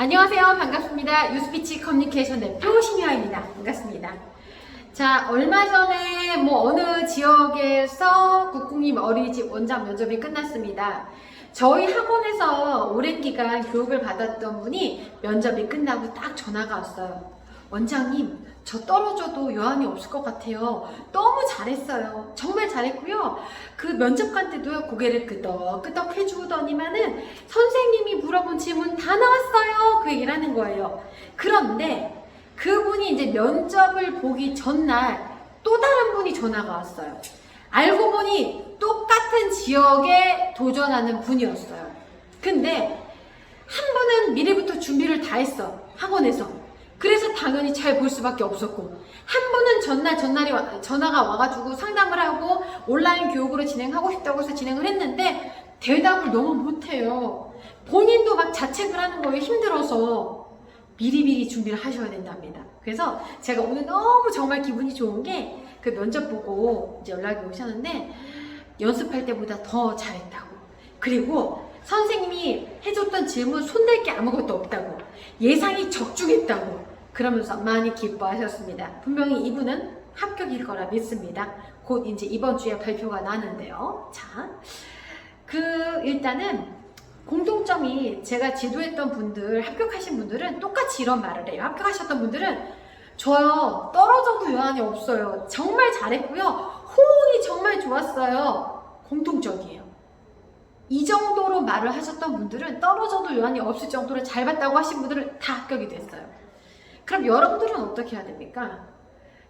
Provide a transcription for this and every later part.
안녕하세요. 반갑습니다. 유스피치 커뮤니케이션 대표 신유아입니다. 반갑습니다. 자, 얼마 전에 뭐 어느 지역에서 국궁님 어린이집 원장 면접이 끝났습니다. 저희 학원에서 오랜 기간 교육을 받았던 분이 면접이 끝나고 딱 전화가 왔어요. 원장님, 저 떨어져도 여한이 없을 것 같아요. 너무 잘했어요. 정말 잘했고요. 그 면접관 때도요, 고개를 끄덕끄덕 해주더니만은 선생님이 물어본 질문 다 나왔어요. 그 얘기를 하는 거예요. 그런데 그분이 이제 면접을 보기 전날 또 다른 분이 전화가 왔어요. 알고 보니 똑같은 지역에 도전하는 분이었어요. 근데 한 분은 미리부터 준비를 다 했어. 학원에서. 그래서 당연히 잘 볼 수밖에 없었고 한 분은 전날 전날이 와- 전화가 와가지고 상담을 하고 온라인 교육으로 진행하고 싶다고 해서 진행을 했는데 대답을 너무 못해요. 본인도 막 자책을 하는 거에 힘들어서 미리미리 준비를 하셔야 된답니다. 그래서 제가 오늘 너무 정말 기분이 좋은 게 그 면접 보고 이제 연락이 오셨는데 연습할 때보다 더 잘했다고. 그리고 선생님이 해줬던 질문 손댈 게 아무것도 없다고. 예상이 적중했다고. 그러면서 많이 기뻐하셨습니다. 분명히 이분은 합격일 거라 믿습니다. 곧 이제 이번 주에 발표가 나는데요. 자, 그 일단은 공통점이 제가 지도했던 분들, 합격하신 분들은 똑같이 이런 말을 해요. 합격하셨던 분들은 저요, 떨어져도 여한이 없어요. 정말 잘했고요. 호응이 정말 좋았어요. 공통적이에요. 이 정도로 말을 하셨던 분들은 떨어져도 여한이 없을 정도로 잘 봤다고 하신 분들은 다 합격이 됐어요. 그럼 여러분들은 어떻게 해야 됩니까?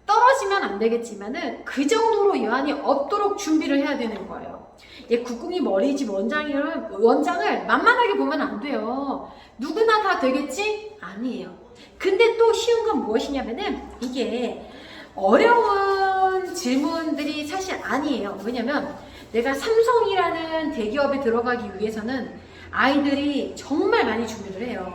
떨어지면 안 되겠지만은 그 정도로 여한이 없도록 준비를 해야 되는 거예요. 예, 국궁이 어린이집 원장을, 원장을 만만하게 보면 안 돼요. 누구나 다 되겠지? 아니에요. 근데 또 쉬운 건 무엇이냐면은 이게 어려운 질문들이 사실 아니에요. 왜냐면 내가 삼성이라는 대기업에 들어가기 위해서는 아이들이 정말 많이 준비를 해요.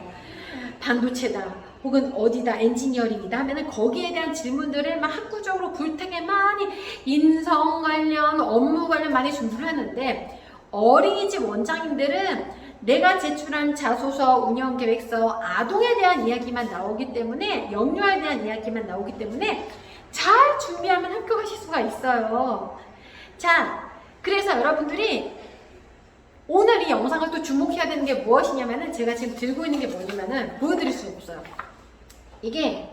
반도체다. 혹은 어디다 엔지니어링이다 하면은 거기에 대한 질문들을 막 학구적으로 불타게 많이 인성 관련 업무 관련 많이 준비를 하는데 어린이집 원장님들은 내가 제출한 자소서, 운영 계획서, 아동에 대한 이야기만 나오기 때문에 영유아에 대한 이야기만 나오기 때문에 잘 준비하면 합격하실 수가 있어요. 자, 그래서 여러분들이 오늘 이 영상을 또 주목해야 되는 게 무엇이냐면은 제가 지금 들고 있는 게 뭐냐면은 보여드릴 수 없어요. 이게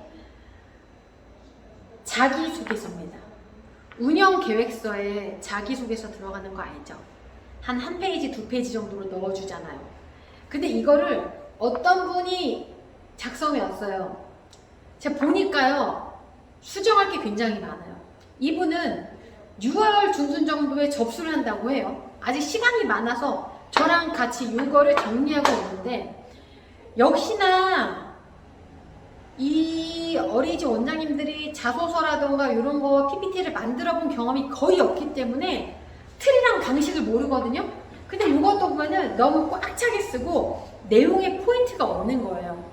자기소개서입니다. 운영 계획서에 자기소개서 들어가는 거 알죠? 한 한 페이지, 두 페이지 정도로 넣어주잖아요. 근데 이거를 어떤 분이 작성해 왔어요. 제가 보니까요, 수정할 게 굉장히 많아요. 이분은 6월 중순 정도에 접수를 한다고 해요. 아직 시간이 많아서 저랑 같이 이거를 정리하고 있는데, 역시나 이 어린이집 원장님들이 자소서라던가 이런 거 PPT를 만들어 본 경험이 거의 없기 때문에 틀이랑 방식을 모르거든요. 근데 이것도 보면은 너무 꽉 차게 쓰고 내용에 포인트가 없는 거예요.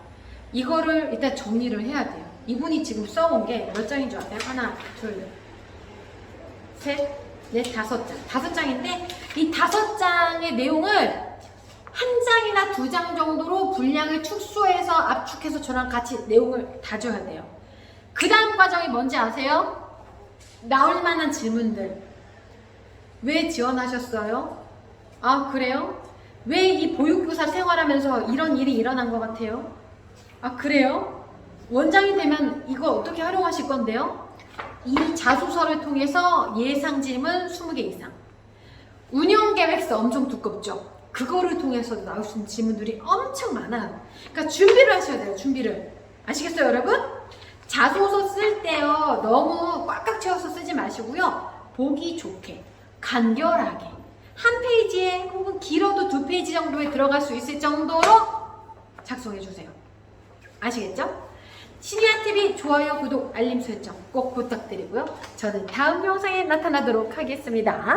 이거를 일단 정리를 해야 돼요. 이분이 지금 써온 게 몇 장인 줄 아세요? 하나, 둘, 셋, 넷, 다섯 장. 다섯 장인데 이 다섯 장의 내용을 한 장이나 두 장 정도로 분량을 축소해서 압축해서 저랑 같이 내용을 다져야 돼요. 그 다음 과정이 뭔지 아세요? 나올 만한 질문들. 왜 지원하셨어요? 아, 그래요? 왜 이 보육교사 생활하면서 이런 일이 일어난 것 같아요? 아, 그래요? 원장이 되면 이거 어떻게 활용하실 건데요? 이 자소서를 통해서 예상 질문 20개 이상. 운영 계획서 엄청 두껍죠? 그거를 통해서 나올 수 있는 질문들이 엄청 많아요. 그러니까 준비를 하셔야 돼요, 준비를. 아시겠어요, 여러분? 자소서 쓸 때요, 너무 꽉꽉 채워서 쓰지 마시고요. 보기 좋게, 간결하게. 한 페이지에 혹은 길어도 두 페이지 정도에 들어갈 수 있을 정도로 작성해 주세요. 아시겠죠? 시니아TV 좋아요, 구독, 알림 설정 꼭 부탁드리고요. 저는 다음 영상에 나타나도록 하겠습니다.